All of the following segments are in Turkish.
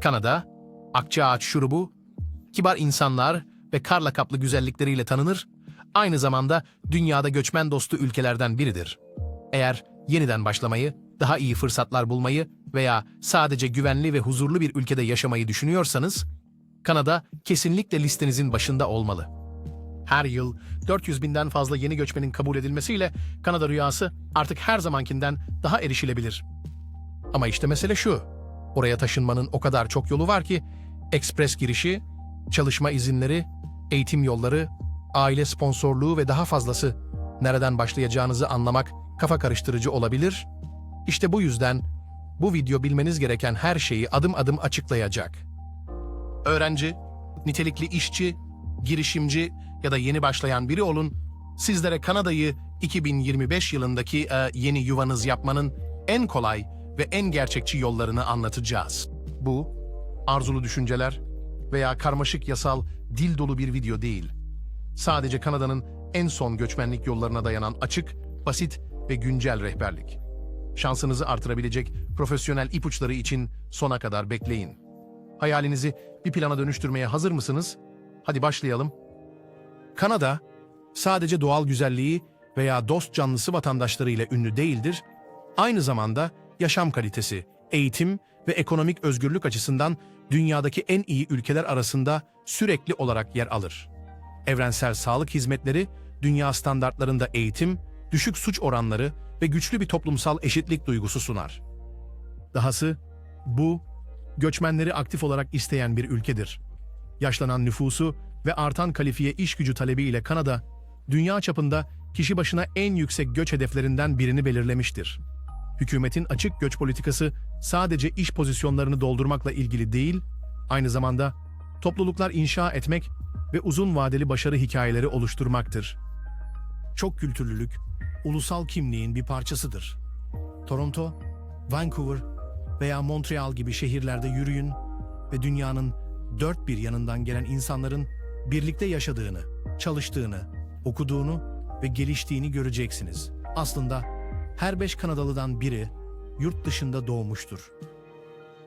Kanada, akçaağaç şurubu, kibar insanlar ve karla kaplı güzellikleriyle tanınır, aynı zamanda dünyada göçmen dostu ülkelerden biridir. Eğer yeniden başlamayı, daha iyi fırsatlar bulmayı veya sadece güvenli ve huzurlu bir ülkede yaşamayı düşünüyorsanız, Kanada kesinlikle listenizin başında olmalı. Her yıl 400 binden fazla yeni göçmenin kabul edilmesiyle Kanada rüyası artık her zamankinden daha erişilebilir. Ama işte mesele şu. Oraya taşınmanın o kadar çok yolu var ki ekspres girişi, çalışma izinleri, eğitim yolları, aile sponsorluğu ve daha fazlası nereden başlayacağınızı anlamak kafa karıştırıcı olabilir. İşte bu yüzden bu video bilmeniz gereken her şeyi adım adım açıklayacak. Öğrenci, nitelikli işçi, girişimci ya da yeni başlayan biri olun, sizlere Kanada'yı 2025 yılındaki e, yeni yuvanız yapmanın en kolay ve en gerçekçi yollarını anlatacağız. Bu, arzulu düşünceler veya karmaşık yasal dil dolu bir video değil. Sadece Kanada'nın en son göçmenlik yollarına dayanan açık, basit ve güncel rehberlik. Şansınızı artırabilecek profesyonel ipuçları için sona kadar bekleyin. Hayalinizi bir plana dönüştürmeye hazır mısınız? Hadi başlayalım. Kanada, sadece doğal güzelliği veya dost canlısı vatandaşlarıyla ünlü değildir, aynı zamanda yaşam kalitesi, eğitim ve ekonomik özgürlük açısından dünyadaki en iyi ülkeler arasında sürekli olarak yer alır. Evrensel sağlık hizmetleri, dünya standartlarında eğitim, düşük suç oranları ve güçlü bir toplumsal eşitlik duygusu sunar. Dahası, bu, göçmenleri aktif olarak isteyen bir ülkedir. Yaşlanan nüfusu ve artan kalifiye iş gücü talebi Kanada, dünya çapında kişi başına en yüksek göç hedeflerinden birini belirlemiştir. Hükümetin açık göç politikası sadece iş pozisyonlarını doldurmakla ilgili değil, aynı zamanda topluluklar inşa etmek ve uzun vadeli başarı hikayeleri oluşturmaktır. Çok kültürlülük, ulusal kimliğin bir parçasıdır. Toronto, Vancouver veya Montreal gibi şehirlerde yürüyün ve dünyanın dört bir yanından gelen insanların birlikte yaşadığını, çalıştığını, okuduğunu ve geliştiğini göreceksiniz. Aslında her beş Kanadalıdan biri yurt dışında doğmuştur.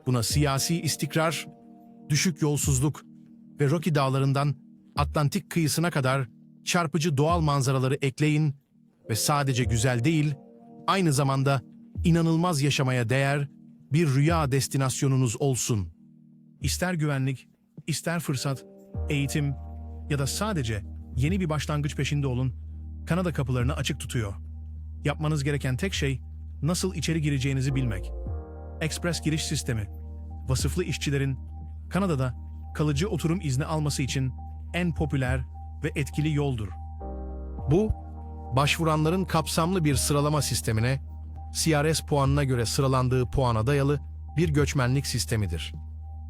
Buna siyasi istikrar, düşük yolsuzluk ve Rocky Dağları'ndan Atlantik kıyısına kadar çarpıcı doğal manzaraları ekleyin ve sadece güzel değil, aynı zamanda inanılmaz yaşamaya değer bir rüya destinasyonunuz olsun. İster güvenlik, ister fırsat, eğitim ya da sadece yeni bir başlangıç peşinde olun, Kanada kapılarını açık tutuyor. Yapmanız gereken tek şey nasıl içeri gireceğinizi bilmek. Express giriş sistemi, vasıflı işçilerin Kanada'da kalıcı oturum izni alması için en popüler ve etkili yoldur. Bu, başvuranların kapsamlı bir sıralama sistemine, CRS puanına göre sıralandığı puana dayalı bir göçmenlik sistemidir.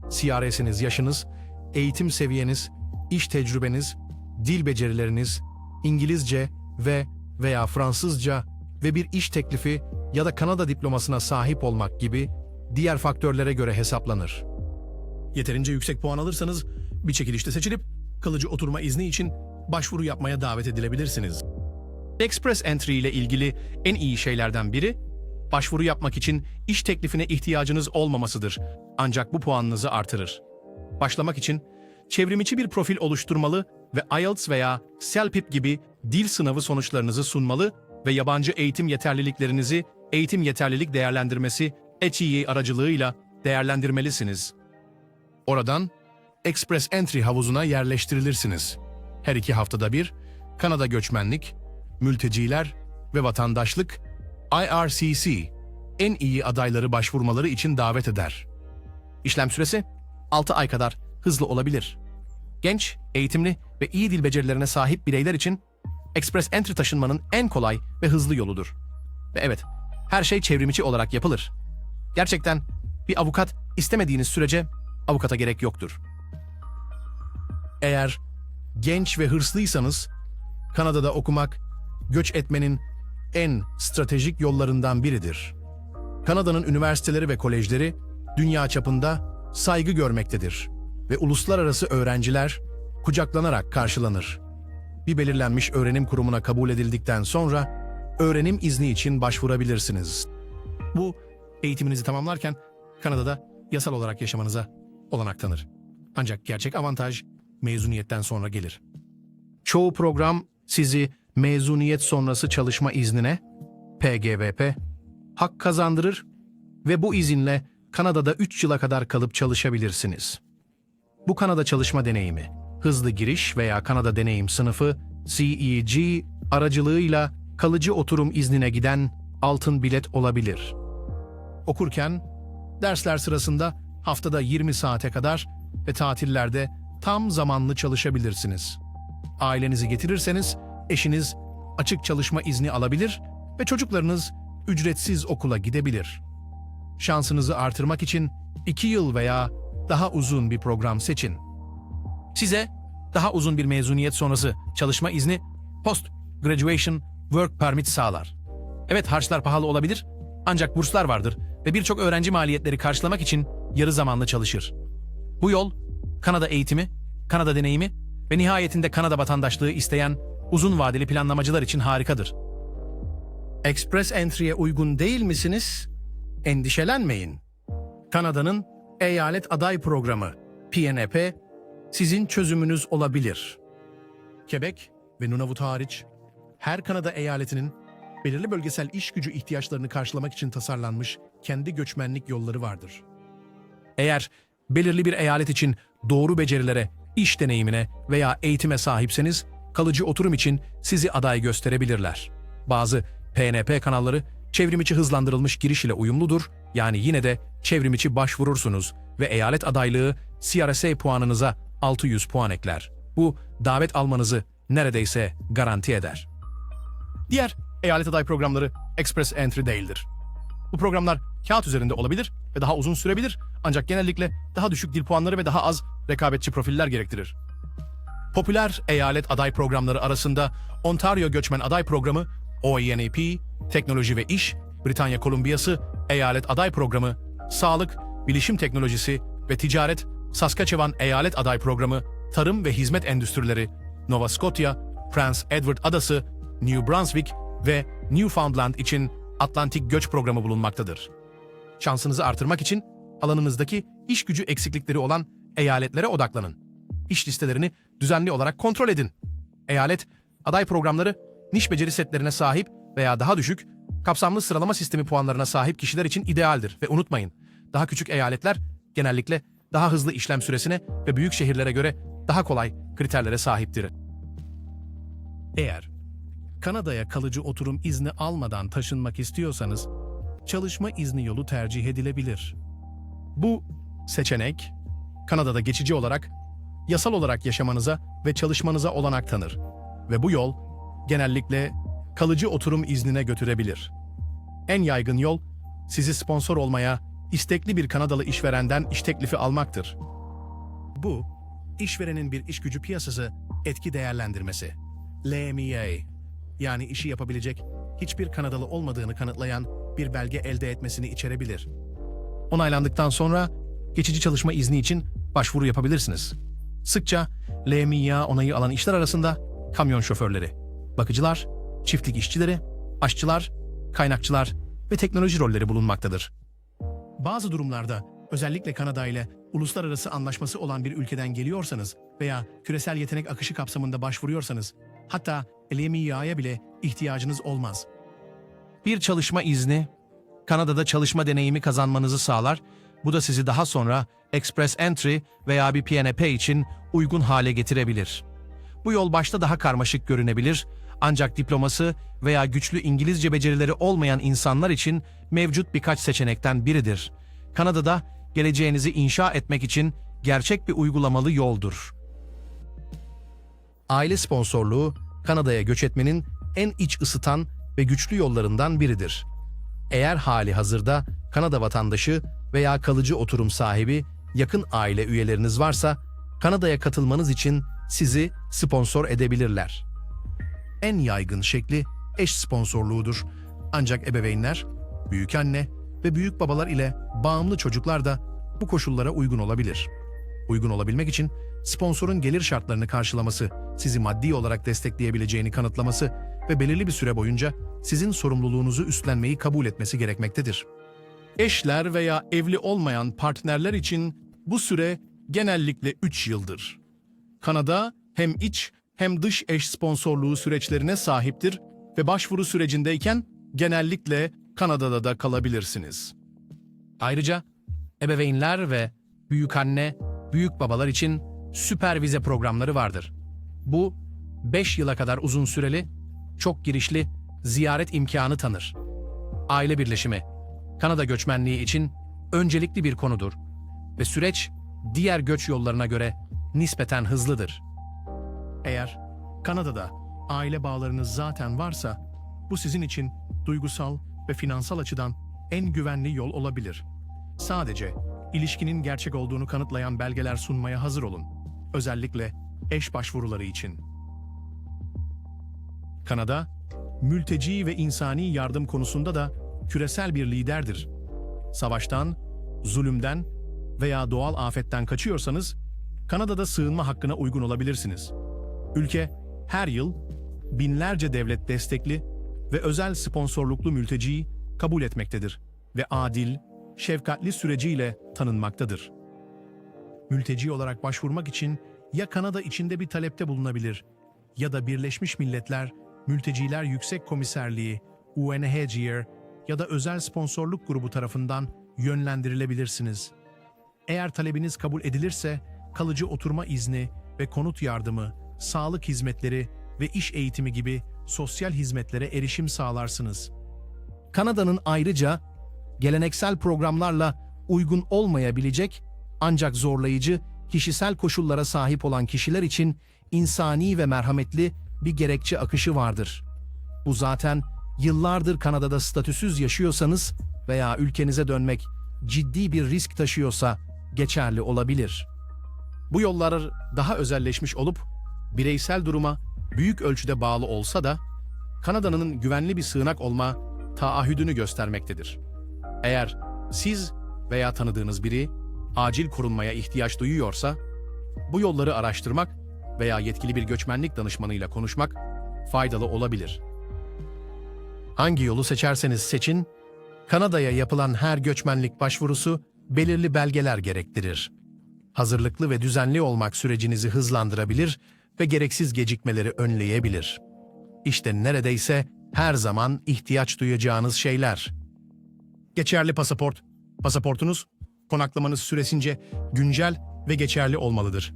CRS'iniz yaşınız, eğitim seviyeniz, iş tecrübeniz, dil becerileriniz, İngilizce ve veya Fransızca ve bir iş teklifi ya da Kanada diplomasına sahip olmak gibi diğer faktörlere göre hesaplanır. Yeterince yüksek puan alırsanız bir çekilişte seçilip kalıcı oturma izni için başvuru yapmaya davet edilebilirsiniz. Express Entry ile ilgili en iyi şeylerden biri, başvuru yapmak için iş teklifine ihtiyacınız olmamasıdır. Ancak bu puanınızı artırır. Başlamak için çevrimiçi bir profil oluşturmalı ve IELTS veya CELPIP gibi dil sınavı sonuçlarınızı sunmalı ve yabancı eğitim yeterliliklerinizi eğitim yeterlilik değerlendirmesi HEE aracılığıyla değerlendirmelisiniz. Oradan Express Entry havuzuna yerleştirilirsiniz. Her iki haftada bir Kanada göçmenlik, mülteciler ve vatandaşlık IRCC en iyi adayları başvurmaları için davet eder. İşlem süresi 6 ay kadar hızlı olabilir. Genç, eğitimli ve iyi dil becerilerine sahip bireyler için Express Entry taşınmanın en kolay ve hızlı yoludur. Ve evet, her şey çevrimiçi olarak yapılır. Gerçekten bir avukat istemediğiniz sürece avukata gerek yoktur. Eğer genç ve hırslıysanız, Kanada'da okumak, göç etmenin en stratejik yollarından biridir. Kanada'nın üniversiteleri ve kolejleri dünya çapında saygı görmektedir ve uluslararası öğrenciler kucaklanarak karşılanır. Bir belirlenmiş öğrenim kurumuna kabul edildikten sonra öğrenim izni için başvurabilirsiniz. Bu eğitiminizi tamamlarken Kanada'da yasal olarak yaşamanıza olanak tanır. Ancak gerçek avantaj mezuniyetten sonra gelir. Çoğu program sizi mezuniyet sonrası çalışma iznine, PGVP, hak kazandırır ve bu izinle Kanada'da 3 yıla kadar kalıp çalışabilirsiniz. Bu Kanada çalışma deneyimi, hızlı giriş veya Kanada deneyim sınıfı CEG aracılığıyla kalıcı oturum iznine giden altın bilet olabilir. Okurken dersler sırasında haftada 20 saate kadar ve tatillerde tam zamanlı çalışabilirsiniz. Ailenizi getirirseniz eşiniz açık çalışma izni alabilir ve çocuklarınız ücretsiz okula gidebilir. Şansınızı artırmak için 2 yıl veya daha uzun bir program seçin. Size daha uzun bir mezuniyet sonrası çalışma izni Post Graduation Work Permit sağlar. Evet harçlar pahalı olabilir ancak burslar vardır ve birçok öğrenci maliyetleri karşılamak için yarı zamanlı çalışır. Bu yol Kanada eğitimi, Kanada deneyimi ve nihayetinde Kanada vatandaşlığı isteyen uzun vadeli planlamacılar için harikadır. Express Entry'e uygun değil misiniz? Endişelenmeyin. Kanada'nın Eyalet Aday Programı PNP sizin çözümünüz olabilir. Quebec ve Nunavut hariç her Kanada eyaletinin belirli bölgesel iş gücü ihtiyaçlarını karşılamak için tasarlanmış kendi göçmenlik yolları vardır. Eğer belirli bir eyalet için doğru becerilere, iş deneyimine veya eğitime sahipseniz kalıcı oturum için sizi aday gösterebilirler. Bazı PNP kanalları çevrimiçi hızlandırılmış giriş ile uyumludur. Yani yine de çevrimiçi başvurursunuz ve eyalet adaylığı CRSA puanınıza 600 puan ekler. Bu davet almanızı neredeyse garanti eder. Diğer eyalet aday programları Express Entry değildir. Bu programlar kağıt üzerinde olabilir ve daha uzun sürebilir ancak genellikle daha düşük dil puanları ve daha az rekabetçi profiller gerektirir. Popüler eyalet aday programları arasında Ontario Göçmen Aday Programı, OENAP, Teknoloji ve İş, Britanya Kolumbiyası, Eyalet Aday Programı, Sağlık, Bilişim Teknolojisi ve Ticaret, Saskatchewan Eyalet Aday Programı, Tarım ve Hizmet Endüstrileri, Nova Scotia, Prince Edward Adası, New Brunswick ve Newfoundland için Atlantik Göç Programı bulunmaktadır. Şansınızı artırmak için alanınızdaki iş gücü eksiklikleri olan eyaletlere odaklanın. İş listelerini düzenli olarak kontrol edin. Eyalet, aday programları niş beceri setlerine sahip veya daha düşük, kapsamlı sıralama sistemi puanlarına sahip kişiler için idealdir ve unutmayın, daha küçük eyaletler genellikle daha hızlı işlem süresine ve büyük şehirlere göre daha kolay kriterlere sahiptir. Eğer Kanada'ya kalıcı oturum izni almadan taşınmak istiyorsanız, çalışma izni yolu tercih edilebilir. Bu seçenek, Kanada'da geçici olarak, yasal olarak yaşamanıza ve çalışmanıza olanak tanır ve bu yol genellikle kalıcı oturum iznine götürebilir. En yaygın yol, sizi sponsor olmaya istekli bir Kanadalı işverenden iş teklifi almaktır. Bu, işverenin bir iş gücü piyasası etki değerlendirmesi, LMEA, yani işi yapabilecek hiçbir Kanadalı olmadığını kanıtlayan bir belge elde etmesini içerebilir. Onaylandıktan sonra geçici çalışma izni için başvuru yapabilirsiniz. Sıkça LMIA onayı alan işler arasında kamyon şoförleri, bakıcılar, çiftlik işçileri, aşçılar, kaynakçılar ve teknoloji rolleri bulunmaktadır. Bazı durumlarda özellikle Kanada ile uluslararası anlaşması olan bir ülkeden geliyorsanız veya küresel yetenek akışı kapsamında başvuruyorsanız hatta LMIA'ya bile ihtiyacınız olmaz. Bir çalışma izni Kanada'da çalışma deneyimi kazanmanızı sağlar. Bu da sizi daha sonra Express Entry veya bir PNP için uygun hale getirebilir. Bu yol başta daha karmaşık görünebilir ancak diploması veya güçlü İngilizce becerileri olmayan insanlar için mevcut birkaç seçenekten biridir. Kanada'da geleceğinizi inşa etmek için gerçek bir uygulamalı yoldur. Aile sponsorluğu Kanada'ya göç etmenin en iç ısıtan ve güçlü yollarından biridir. Eğer hali hazırda Kanada vatandaşı veya kalıcı oturum sahibi yakın aile üyeleriniz varsa Kanada'ya katılmanız için sizi sponsor edebilirler. En yaygın şekli eş sponsorluğudur. Ancak ebeveynler, büyükanne ve büyük babalar ile bağımlı çocuklar da bu koşullara uygun olabilir. Uygun olabilmek için sponsorun gelir şartlarını karşılaması, sizi maddi olarak destekleyebileceğini kanıtlaması ve belirli bir süre boyunca sizin sorumluluğunuzu üstlenmeyi kabul etmesi gerekmektedir. Eşler veya evli olmayan partnerler için bu süre genellikle 3 yıldır. Kanada hem iç hem dış eş sponsorluğu süreçlerine sahiptir ve başvuru sürecindeyken genellikle Kanada'da da kalabilirsiniz. Ayrıca ebeveynler ve büyükanne, büyük babalar için süper vize programları vardır. Bu 5 yıla kadar uzun süreli, çok girişli ziyaret imkanı tanır. Aile birleşimi, Kanada göçmenliği için öncelikli bir konudur ve süreç diğer göç yollarına göre nispeten hızlıdır. Eğer Kanada'da aile bağlarınız zaten varsa bu sizin için duygusal ve finansal açıdan en güvenli yol olabilir. Sadece ilişkinin gerçek olduğunu kanıtlayan belgeler sunmaya hazır olun. Özellikle eş başvuruları için. Kanada, mülteci ve insani yardım konusunda da küresel bir liderdir. Savaştan, zulümden veya doğal afetten kaçıyorsanız Kanada'da sığınma hakkına uygun olabilirsiniz. Ülke her yıl binlerce devlet destekli ve özel sponsorluklu mülteciyi kabul etmektedir ve adil, şefkatli süreciyle tanınmaktadır. Mülteci olarak başvurmak için ya Kanada içinde bir talepte bulunabilir ya da Birleşmiş Milletler Mülteciler Yüksek Komiserliği UNHCR ya da özel sponsorluk grubu tarafından yönlendirilebilirsiniz. Eğer talebiniz kabul edilirse kalıcı oturma izni ve konut yardımı, sağlık hizmetleri ve iş eğitimi gibi sosyal hizmetlere erişim sağlarsınız. Kanada'nın ayrıca geleneksel programlarla uygun olmayabilecek ancak zorlayıcı kişisel koşullara sahip olan kişiler için insani ve merhametli bir gerekçe akışı vardır. Bu zaten yıllardır Kanada'da statüsüz yaşıyorsanız veya ülkenize dönmek ciddi bir risk taşıyorsa geçerli olabilir. Bu yollar daha özelleşmiş olup bireysel duruma büyük ölçüde bağlı olsa da Kanada'nın güvenli bir sığınak olma taahhüdünü göstermektedir. Eğer siz veya tanıdığınız biri acil korunmaya ihtiyaç duyuyorsa bu yolları araştırmak veya yetkili bir göçmenlik danışmanıyla konuşmak faydalı olabilir. Hangi yolu seçerseniz seçin, Kanada'ya yapılan her göçmenlik başvurusu belirli belgeler gerektirir. Hazırlıklı ve düzenli olmak sürecinizi hızlandırabilir ve gereksiz gecikmeleri önleyebilir. İşte neredeyse her zaman ihtiyaç duyacağınız şeyler. Geçerli pasaport. Pasaportunuz konaklamanız süresince güncel ve geçerli olmalıdır.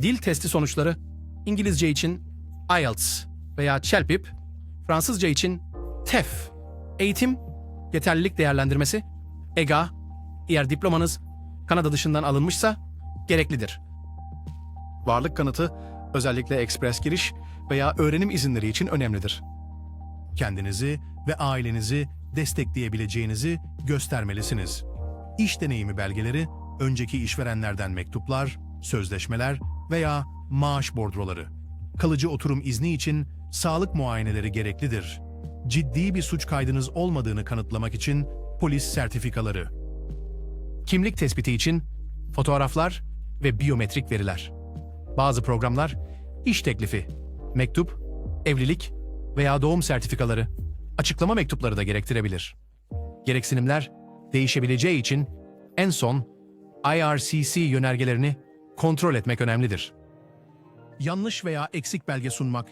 Dil testi sonuçları İngilizce için IELTS veya CHELPIP, Fransızca için TEF, eğitim, yeterlilik değerlendirmesi, EGA, eğer diplomanız Kanada dışından alınmışsa gereklidir. Varlık kanıtı özellikle ekspres giriş veya öğrenim izinleri için önemlidir. Kendinizi ve ailenizi destekleyebileceğinizi göstermelisiniz. İş deneyimi belgeleri, önceki işverenlerden mektuplar, sözleşmeler veya maaş bordroları. Kalıcı oturum izni için sağlık muayeneleri gereklidir. Ciddi bir suç kaydınız olmadığını kanıtlamak için polis sertifikaları. Kimlik tespiti için fotoğraflar ve biyometrik veriler. Bazı programlar iş teklifi, mektup, evlilik veya doğum sertifikaları, açıklama mektupları da gerektirebilir. Gereksinimler değişebileceği için en son IRCC yönergelerini kontrol etmek önemlidir. yanlış veya eksik belge sunmak,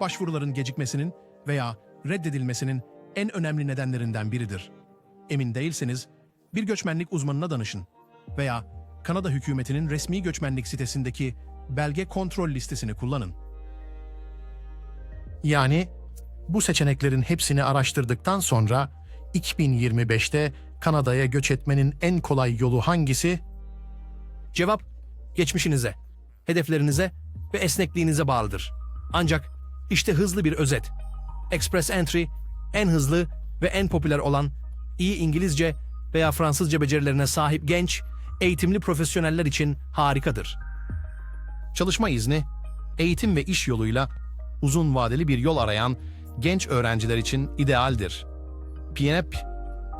başvuruların gecikmesinin veya reddedilmesinin en önemli nedenlerinden biridir. Emin değilseniz bir göçmenlik uzmanına danışın veya Kanada hükümetinin resmi göçmenlik sitesindeki belge kontrol listesini kullanın. Yani bu seçeneklerin hepsini araştırdıktan sonra 2025'te Kanada'ya göç etmenin en kolay yolu hangisi? Cevap geçmişinize, hedeflerinize ve esnekliğinize bağlıdır. Ancak işte hızlı bir özet. Express Entry en hızlı ve en popüler olan iyi İngilizce veya Fransızca becerilerine sahip genç, eğitimli profesyoneller için harikadır. Çalışma izni, eğitim ve iş yoluyla uzun vadeli bir yol arayan genç öğrenciler için idealdir. PNP,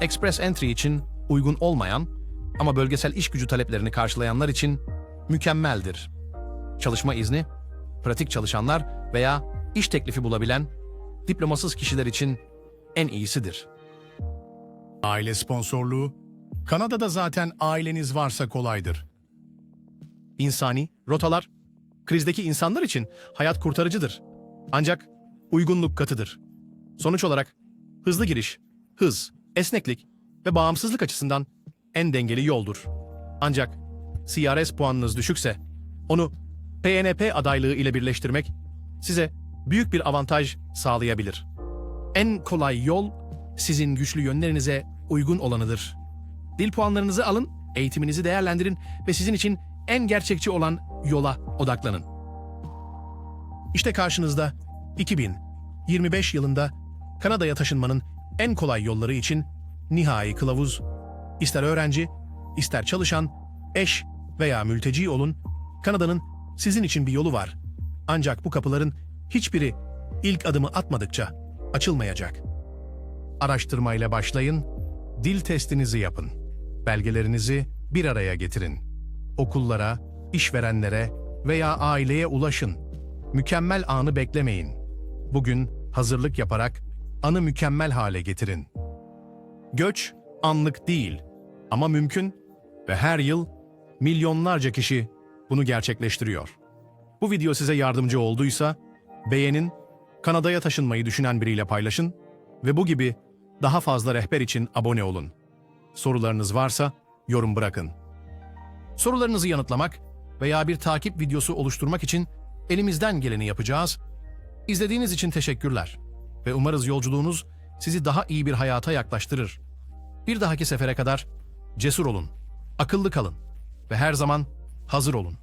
Express Entry için uygun olmayan ama bölgesel iş gücü taleplerini karşılayanlar için mükemmeldir. Çalışma izni, pratik çalışanlar veya iş teklifi bulabilen diplomasız kişiler için en iyisidir. Aile sponsorluğu, Kanada'da zaten aileniz varsa kolaydır. insani rotalar krizdeki insanlar için hayat kurtarıcıdır. Ancak uygunluk katıdır. Sonuç olarak hızlı giriş, hız, esneklik ve bağımsızlık açısından en dengeli yoldur. Ancak CRS puanınız düşükse onu PNP adaylığı ile birleştirmek size büyük bir avantaj sağlayabilir. En kolay yol sizin güçlü yönlerinize uygun olanıdır. Dil puanlarınızı alın, eğitiminizi değerlendirin ve sizin için en gerçekçi olan yola odaklanın. İşte karşınızda 2025 yılında Kanada'ya taşınmanın en kolay yolları için nihai kılavuz. İster öğrenci, ister çalışan, eş veya mülteci olun, Kanada'nın sizin için bir yolu var. Ancak bu kapıların hiçbiri ilk adımı atmadıkça açılmayacak. Araştırmayla başlayın, dil testinizi yapın. Belgelerinizi bir araya getirin. Okullara, işverenlere veya aileye ulaşın. Mükemmel anı beklemeyin. Bugün hazırlık yaparak anı mükemmel hale getirin. Göç anlık değil ama mümkün ve her yıl milyonlarca kişi bunu gerçekleştiriyor. Bu video size yardımcı olduysa beğenin, Kanada'ya taşınmayı düşünen biriyle paylaşın ve bu gibi daha fazla rehber için abone olun. Sorularınız varsa yorum bırakın. Sorularınızı yanıtlamak veya bir takip videosu oluşturmak için elimizden geleni yapacağız. İzlediğiniz için teşekkürler ve umarız yolculuğunuz sizi daha iyi bir hayata yaklaştırır. Bir dahaki sefere kadar cesur olun, akıllı kalın ve her zaman hazır olun.